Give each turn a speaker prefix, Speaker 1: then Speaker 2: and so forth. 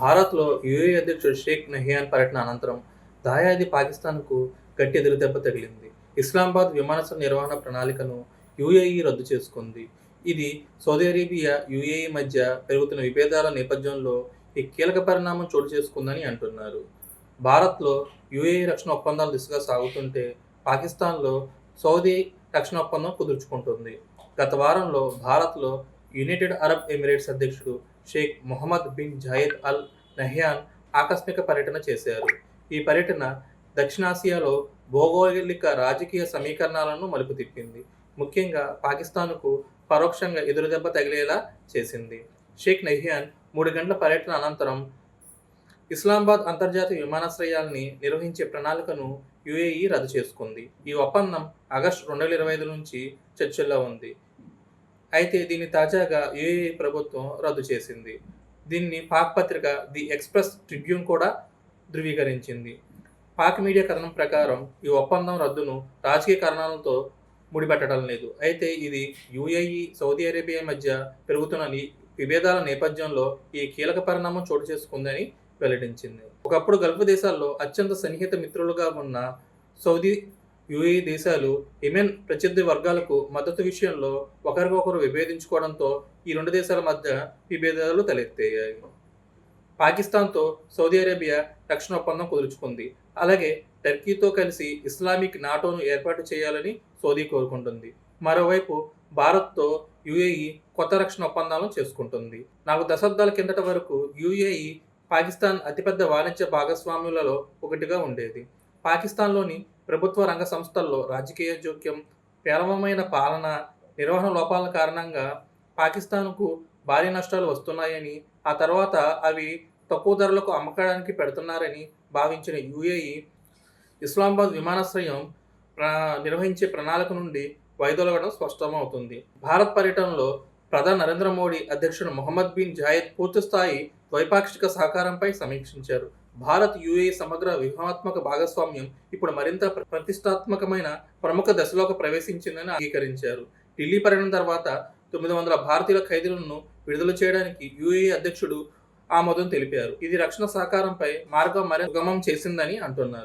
Speaker 1: భారత్లో యూఏ అధ్యక్షుడు షేక్ నహియాన్ పర్యటన అనంతరం దాయాది పాకిస్తాన్కు గట్టి ఎదురుదెబ్బ తగిలింది. ఇస్లామాబాద్ విమానాశ్రయ నిర్వహణ ప్రణాళికను యుఏఈ రద్దు చేసుకుంది. ఇది సౌదీ అరేబియా యుఏఈ మధ్య పెరుగుతున్న విభేదాల నేపథ్యంలో ఈ కీలక పరిణామం చోటు చేసుకుందని అంటున్నారు. భారత్లో యుఏఈ రక్షణ ఒప్పందాలు దిశగా సాగుతుంటే పాకిస్తాన్లో సౌదీ రక్షణ ఒప్పందం కుదుర్చుకుంటుంది. గత వారంలో భారత్లో యునైటెడ్ అరబ్ ఎమిరేట్స్ అధ్యక్షుడు Sheikh Mohammed bin Zayed Al Nahyan ఆకస్మిక పర్యటన చేశారు. ఈ పర్యటన దక్షిణాసియాలో భౌగోళిక రాజకీయ సమీకరణాలను మలుపు తిప్పింది ముఖ్యంగా పాకిస్తాన్కు పరోక్షంగా ఎదురుదెబ్బ తగిలేలా చేసింది. షేక్ నహ్యాన్ మూడు గంటల పర్యటన అనంతరం ఇస్లామాబాద్ అంతర్జాతీయ విమానాశ్రయాల్ని నిర్వహించే ప్రణాళికను యుఏఈ రద్దు చేసుకుంది. ఈ ఒప్పందం ఆగస్టు రెండు వేల ఇరవై ఐదు నుంచి చర్చల్లో ఉంది. అయితే దీన్ని తాజాగా యుఏఈ ప్రభుత్వం రద్దు చేసింది? దీన్ని పాక్ పత్రిక ది ఎక్స్ప్రెస్ ట్రిబ్యూన్ కూడా ధృవీకరించింది. పాక్ మీడియా కథనం ప్రకారం ఈ ఒప్పందం రద్దును రాజకీయ కారణాలతో ముడిపెట్టడం లేదు. అయితే ఇది యుఏఈ సౌదీ అరేబియా మధ్య పెరుగుతున్న విభేదాల నేపథ్యంలో ఈ కీలక పరిణామం చోటు చేసుకుందని వెల్లడించింది. ఒకప్పుడు గల్ఫ్ దేశాల్లో అత్యంత సన్నిహిత మిత్రులుగా ఉన్న సౌదీ యుఏఈ దేశాలు యెమెన్ ప్రత్యర్థి వర్గాలకు మద్దతు విషయంలో ఒకరికొకరు విభేదించుకోవడంతో ఈ రెండు దేశాల మధ్య విభేదాలు తలెత్తాయి పాకిస్తాన్తో సౌదీ అరేబియా రక్షణ ఒప్పందం కుదుర్చుకుంది. అలాగే టర్కీతో కలిసి ఇస్లామిక్ నాటోను ఏర్పాటు చేయాలని సౌదీ కోరుకుంటుంది. మరోవైపు భారత్తో యుఏఈ కొత్త రక్షణ ఒప్పందాలను చేసుకుంటుంది. నాలుగు దశాబ్దాల కిందట వరకు యుఏఈ పాకిస్తాన్ అతిపెద్ద వాణిజ్య భాగస్వాములలో ఒకటిగా ఉండేది. పాకిస్తాన్లోని ప్రభుత్వ రంగ సంస్థల్లో రాజకీయ జోక్యం పేలవమైన పాలన నిర్వహణ లోపాల కారణంగా పాకిస్తాన్కు భారీ నష్టాలు వస్తున్నాయని ఆ తర్వాత అవి తక్కువ ధరలకు అమ్మకడానికి పెడుతున్నారని భావించిన యుఏఈ ఇస్లామాబాద్ విమానాశ్రయం నిర్వహించే ప్రణాళిక నుండి వైదొలగడం స్పష్టమవుతుంది. భారత్ పర్యటనలో ప్రధాని నరేంద్ర మోడీ అధ్యక్షుడు మొహమ్మద్ బిన్ జాయద్ పూర్తిస్థాయి ద్వైపాక్షిక సహకారంపై సమీక్షించారు. భారత్ యుఏ సమగ్ర వ్యూహాత్మక భాగస్వామ్యం ఇప్పుడు మరింత ప్రతిష్టాత్మకమైన ప్రముఖ దశలోకి ప్రవేశించిందని అంగీకరించారు. ఢిల్లీ పర్యటన తర్వాత తొమ్మిది వందల భారతీయుల ఖైదీలను విడుదల చేయడానికి యుఏ అధ్యక్షుడు ఆమోదం తెలిపారు. ఇది రక్షణ సహకారంపై మార్గం మరింత సుగమం చేసిందని అంటున్నారు.